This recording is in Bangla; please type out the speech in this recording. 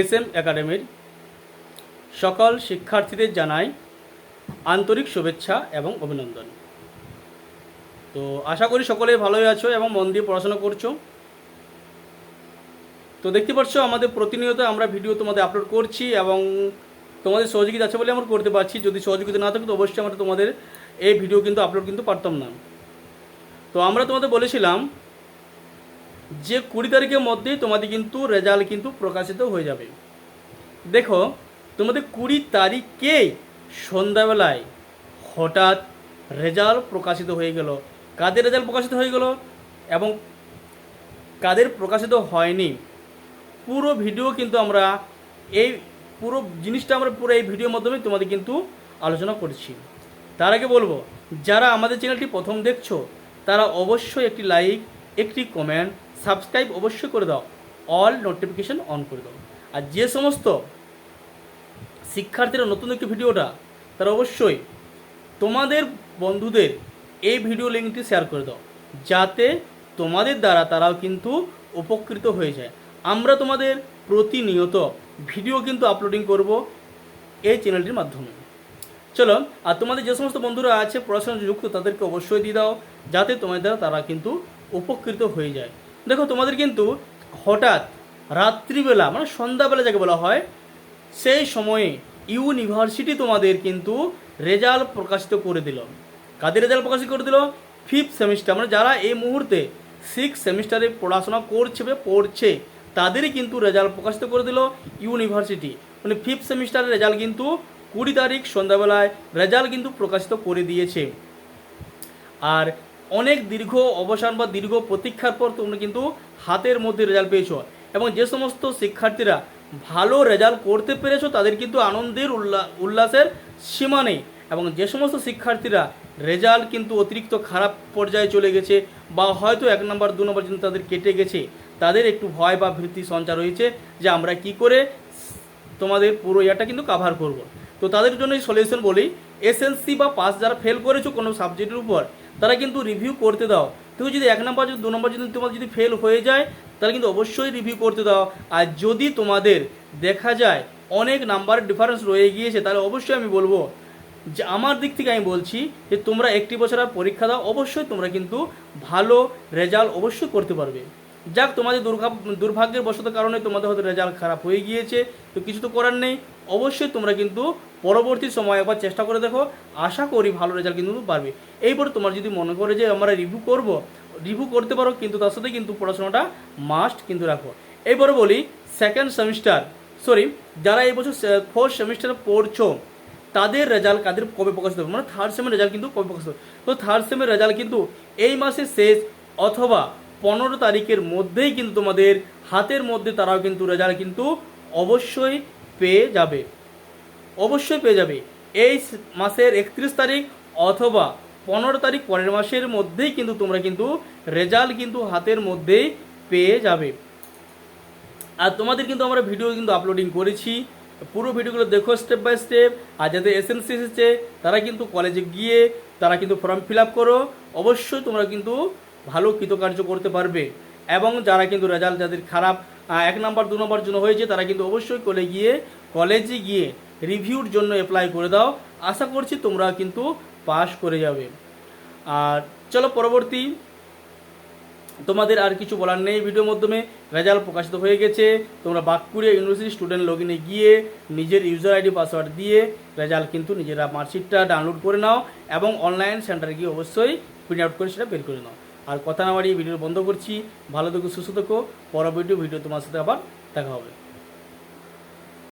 এস এম একাডেমির সকল শিক্ষার্থীদের জানাই আন্তরিক শুভেচ্ছা এবং অভিনন্দন। তো আশা করি সকলেই ভালোই আছো এবং মন দিয়ে পড়াশোনা করছ। তো দেখতে পাচ্ছ, আমাদের প্রতিনিয়ত আমরা ভিডিও তোমাদের আপলোড করছি এবং তোমাদের সহযোগিতা আছে বলে আমরা করতে পারছি। যদি সহযোগিতা না থাকে, তো অবশ্যই আমরা তোমাদের এই ভিডিও কিন্তু আপলোড কিন্তু পারতাম না। তো আমরা তোমাদের বলেছিলাম যে কুড়ি তারিখের মধ্যেই তোমাদের কিন্তু রেজাল্ট কিন্তু প্রকাশিত হয়ে যাবে। দেখো, তোমাদের কুড়ি তারিখে সন্ধ্যাবেলায় হঠাৎ রেজাল্ট প্রকাশিত হয়ে গেল। কাদের রেজাল্ট প্রকাশিত হয়ে গেল এবং কাদের প্রকাশিত হয়নি, পুরো ভিডিও কিন্তু আমরা এই পুরো জিনিসটা আমরা পুরো এই ভিডিওর মাধ্যমে তোমাদের কিন্তু আলোচনা করছি। তার আগে বলব, যারা আমাদের চ্যানেলটি প্রথম দেখছ, তারা অবশ্যই একটি লাইক একটি কমেন্ট সাবস্ক্রাইব অবশ্যই করে দাও অল নোটিফিকেশন অন করে দাও। আর যে সমস্ত শিক্ষার্থীরা নতুন একটি ভিডিওটা, তারা অবশ্যই তোমাদের বন্ধুদের এই ভিডিও লিঙ্কটি শেয়ার করে দাও। যাতে তোমাদের দ্বারা তারাও কিন্তু উপকৃত হয়ে যায়। আমরা তোমাদের প্রতিনিয়ত ভিডিও কিন্তু আপলোডিং করব এই চ্যানেলটির মাধ্যমে। চলো, আর তোমাদের যে সমস্ত বন্ধুরা আছে পড়াশোনা যুক্ত, তাদেরকে অবশ্যই দিয়ে দাও, যাতে তোমাদের দ্বারা তারা কিন্তু উপকৃত হয়ে যায়। দেখো, তোমাদের কিন্তু হঠাৎ রাত্রিবেলা মানে সন্ধ্যাবেলা যাকে বলা হয়, সেই সময়ে ইউনিভার্সিটি তোমাদের কিন্তু রেজাল্ট প্রকাশিত করে দিল। কাদের রেজাল্ট প্রকাশিত করে দিল? ফিফথ সেমিস্টার মানে যারা এই মুহূর্তে সিক্স সেমিস্টারে পড়াশোনা করছে বা পড়ছে, তাদেরই কিন্তু রেজাল্ট প্রকাশিত করে দিল ইউনিভার্সিটি। মানে ফিফথ সেমিস্টারের রেজাল্ট কিন্তু কুড়ি তারিখ সন্ধ্যাবেলায় রেজাল্ট কিন্তু প্রকাশিত করে দিয়েছে। আর অনেক দীর্ঘ অবসান বা দীর্ঘ প্রতীক্ষার পর তোমরা কিন্তু হাতের মধ্যে রেজাল্ট পেয়েছ। এবং যে সমস্ত শিক্ষার্থীরা ভালো রেজাল্ট করতে পেরেছ, তাদের কিন্তু আনন্দের উল্লা, উল্লাসের সীমা নেই। এবং যে সমস্ত শিক্ষার্থীরা রেজাল্ট কিন্তু অতিরিক্ত খারাপ পর্যায়ে চলে গেছে বা হয়তো এক নম্বর, দু নম্বর কিন্তু তাদের কেটে গেছে, তাদের একটু ভয় বা ভীতি সঞ্চার হয়েছে যে আমরা কি করে তোমাদের পুরো ইয়াটা কিন্তু কাভার করব। তো তাদের জন্য সলিউশন বলি এসএলসি বা পাস যারা ফেল করেছ কোনো সাবজেক্টের উপর তারা কিন্তু রিভিউ করতে দাও। তুমি যদি এক নম্বর যদি দু নম্বর যদি তোমার যদি ফেল হয়ে যায়, তাহলে কিন্তু অবশ্যই রিভিউ করতে দাও। আর যদি তোমাদের দেখা যায় অনেক নাম্বারের ডিফারেন্স রয়ে গিয়েছে, তাহলে অবশ্যই আমি বলব যে আমার দিক থেকে আমি বলছি যে তোমরা একটি বছর আর পরীক্ষা দাও, অবশ্যই তোমরা কিন্তু ভালো রেজাল্ট অবশ্যই করতে পারবে। যাক, তোমাদের দুর্ভাগ্যের বশত কারণে তোমাদের হয়তো রেজাল্ট খারাপ হয়ে গিয়েছে, তো কিছু তো করার নেই। অবশ্যই তোমরা কিন্তু পরবর্তী সময় একবার চেষ্টা করে দেখো। আশা করি ভালো রেজাল্ট কিন্তু পারবে। এইবারে তোমার যদি মনে করে যে আমরা রিভিউ করব রিভিউ করতে পারো, কিন্তু তার সাথে কিন্তু পড়াশোনাটা মাস্ট কিন্তু রাখো। এইবারে বলি সেকেন্ড সেমিস্টার সরি যারা এই বছর ফোর্থ সেমিস্টারে পড়ছো, তাদের রেজাল্ট কাদের কবে প্রকাশিত হবে? মানে থার্ড সেমের রেজাল্ট কিন্তু কবে প্রকাশিত হবে? তো থার্ড সেমের রেজাল্ট কিন্তু এই মাসের শেষ, অথবা পনেরো তারিখের মধ্যেই কিন্তু তোমাদের হাতের মধ্যে তারাও কিন্তু রেজাল্ট কিন্তু অবশ্যই পেয়ে যাবে। অবশ্যই পেয়ে যাবে। এই মাসের একত্রিশ তারিখ অথবা পনেরো তারিখ পরের মাসের মধ্যেই কিন্তু তোমরা কিন্তু রেজাল্ট কিন্তু হাতের মধ্যেই পেয়ে যাবে। আর তোমাদের কিন্তু আমরা ভিডিও কিন্তু আপলোডিং করেছি। পুরো ভিডিওগুলো দেখো স্টেপ বাই স্টেপ আর যাদের এসএনসি এসেছে, তারা কিন্তু কলেজে গিয়ে তারা কিন্তু ফর্ম ফিল আপ করো। অবশ্যই তোমরা কিন্তু ভালো কৃতকার্য করতে পারবে। এবং যারা কিন্তু রেজাল্ট যাদের খারাপ এক নম্বর, দু নম্বর জন্য হয়েছে, তারা কিন্তু অবশ্যই কলে গিয়ে, কলেজে গিয়ে রিভিউর জন্য অ্যাপ্লাই করে দাও। আশা করছি তোমরা কিন্তু পাস করে যাবে। আর চলো পরবর্তী। তোমাদের আর কিছু বলার নেই। ভিডিওর মাধ্যমে রেজাল্ট প্রকাশিত হয়ে গেছে। তোমরা বাঁকুড়িয়া ইউনিভার্সিটি স্টুডেন্ট লগ ইনে গিয়ে নিজের ইউজার আইডি পাসওয়ার্ড দিয়ে রেজাল্ট কিন্তু নিজেরা মার্কশিটটা ডাউনলোড করে নাও এবং অনলাইন সেন্টারে গিয়ে অবশ্যই প্রিন্ট আউট করে সেটা বের করে নাও। আর কথা না বাড়িয়ে ভিডিও বন্ধ করছি। ভালো থেকো, সুস্থ থেকো। পরবর্তী ভিডিও তোমার সাথে আবার দেখা হবে।